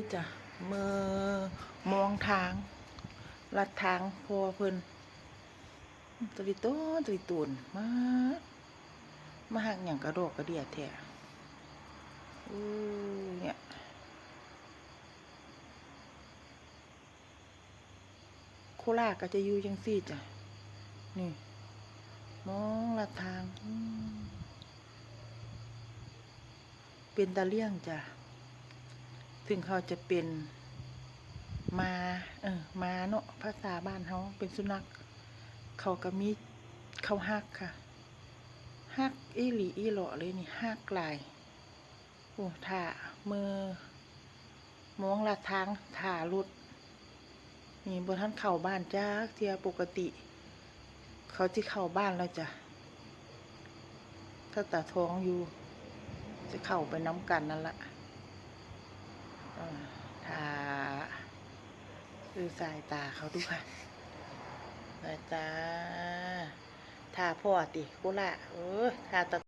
นี่จ้ะมือมองทางลัดทางพอเพิ่นตะลิโต้ตะลิตูนมามาหักอย่างกระโดกกระเดียดแท้อือเนี่ยโคราชก็จะอยู่จังซี่จ้ะนี่มองลัดทางเป็นตะเลี่ยงจ้ะ ถึงเขาจะเป็นมาเออมาเนาะภาษาบ้านเขาเป็นสุนัข เขาก็มีเขาฮักค่ะฮักอีหลีอีหล่อเลยนี่ฮักลายโอ้ถ่ามือมองละทางถ่ารถนี่บนท่านเข่าบ้านจ้าเทียปกติ เขาที่เข้าบ้านแล้วจ้ะถ้าตาท้องอยู่ จะเข้าไปน้ำกันนั่นแหละเออทา คือสายตาเขาดูค่ะ สายตาทาพ่อติกุละเออทาตะ